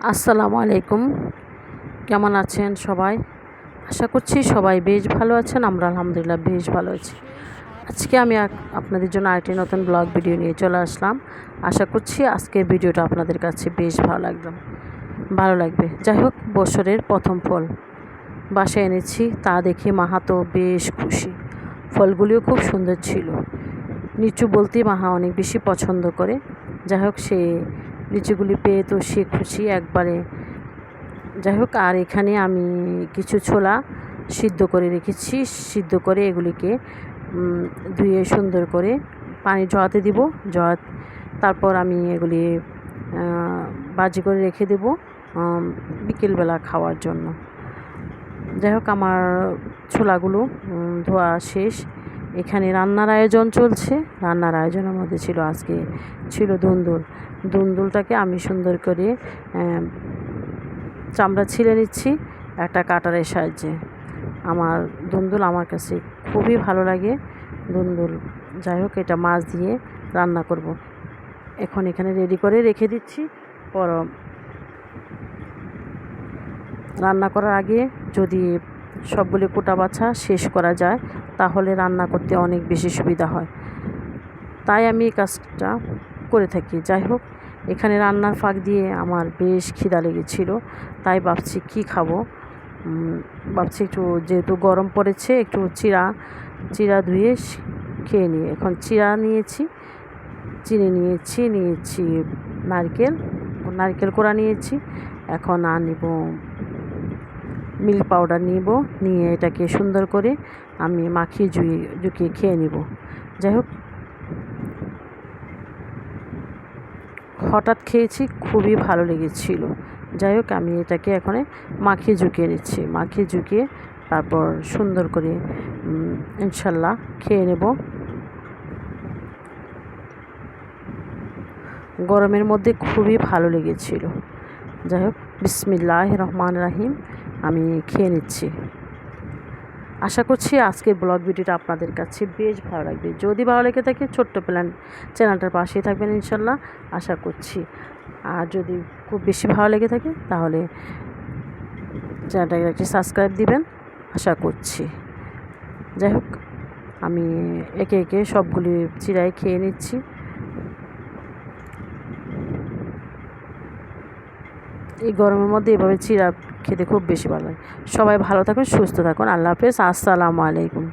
আসসালামু আলাইকুম। কেমন আছেন সবাই? আশা করছি সবাই বেশ ভালো আছেন, আমরা আলহামদুলিল্লাহ বেশ ভালো আছি। আজকে আমি আপনাদের জন্য আরেকটি নতুন ব্লগ ভিডিও নিয়ে চলে আসলাম। আশা করছি আজকের ভিডিওটা আপনাদের কাছে বেশ ভালো লাগবে ভালো লাগবে। যাই হোক, বছরের প্রথম ফল বাসায় এনেছি, তা দেখে মাহাতো বেশ খুশি। ফলগুলিও খুব সুন্দর ছিল। নিচু বলতে মাহা অনেক বেশি পছন্দ করে। যাই হোক, সে লিচুগুলি পেয়ে তো সে খুশি একবারে। যাই হোক আর এখানে আমি কিছু ছোলা সিদ্ধ করে রেখেছি। সিদ্ধ করে এগুলিকে ধুয়ে সুন্দর করে পানি জড়াতে দিব। জড়া তারপর আমি এগুলি বাজি করে রেখে দেব বিকেলবেলা খাওয়ার জন্য। যাই হোক আমার ছোলাগুলো ধোয়া শেষ। এখানে রান্নার আয়োজন চলছে। রান্নার আয়োজনের মধ্যে ছিল আজকে ছিল দুন্দুল। দুন্দুলটাকে আমি সুন্দর করে চামড়া ছিলে নিচ্ছি একটা কাটারের সাহায্যে। আমার দুন্দুল আমার কাছে খুবই ভালো লাগে। দুন্দুল, যাই হোক, এটা মাছ দিয়ে রান্না করব। এখন এখানে রেডি করে রেখে দিচ্ছি। পর রান্না করার আগে যদি সবগুলি কোটা বাছা শেষ করা যায়, তাহলে রান্না করতে অনেক বেশি সুবিধা হয়। তাই আমি এই কাজটা করে থাকি। যাই হোক, এখানে রান্নার ফাঁক দিয়ে আমার বেশ খিদা লেগেছিল, তাই ভাবছি কি খাব? ভাবছি একটু যেহেতু গরম পড়েছে, একটু চিরা চিরা ধুয়ে খেয়ে নিই। এখন চিরা নিয়েছি, চিনি নিয়েছি নিয়েছি নারকেল নারকেল কোড়া নিয়েছি, এখন আর মিল্ক পাউডার নিব, নিয়ে এটাকে সুন্দর করে আমি মাখিয়ে জুয়ে জুকিয়ে খেয়ে নিব। যাই হোক। হঠাৎ খেয়েছি, খুবই ভালো লেগেছিল। যাই হোক, আমি এটাকে এখন মাখিয়ে ঝুঁকিয়ে নিচ্ছি। মাখিয়ে ঝুঁকিয়ে তারপর সুন্দর করে ইনশাল্লাহ খেয়ে নেব। গরমের মধ্যে খুবই ভালো লেগেছিল। যাই হোক। বিসমিল্লাহ রহমান রাহিম আমি খেয়ে নিচ্ছি। আশা করছি আজকের ব্লগ ভিডিওটা আপনাদের কাছে বেশ ভালো লাগবে। যদি ভালো লেগে থাকে, ছোট্ট প্ল্যান চ্যানেলটার পাশেই থাকবেন ইনশাল্লাহ, আশা করছি। আর যদি খুব বেশি ভালো লেগে থাকে, তাহলে চ্যানেলটাকে একটি সাবস্ক্রাইব দিবেন, আশা করছি। যাই হোক, আমি একে একে সবগুলি চিরাই খেয়ে নিচ্ছি। এই গরমের মধ্যে এভাবে চিরা খেতে খুব বেশি ভালো লাগে। সবাই ভালো থাকুন, সুস্থ থাকুন। আল্লাহ হাফেজ। আসসালামু আলাইকুম।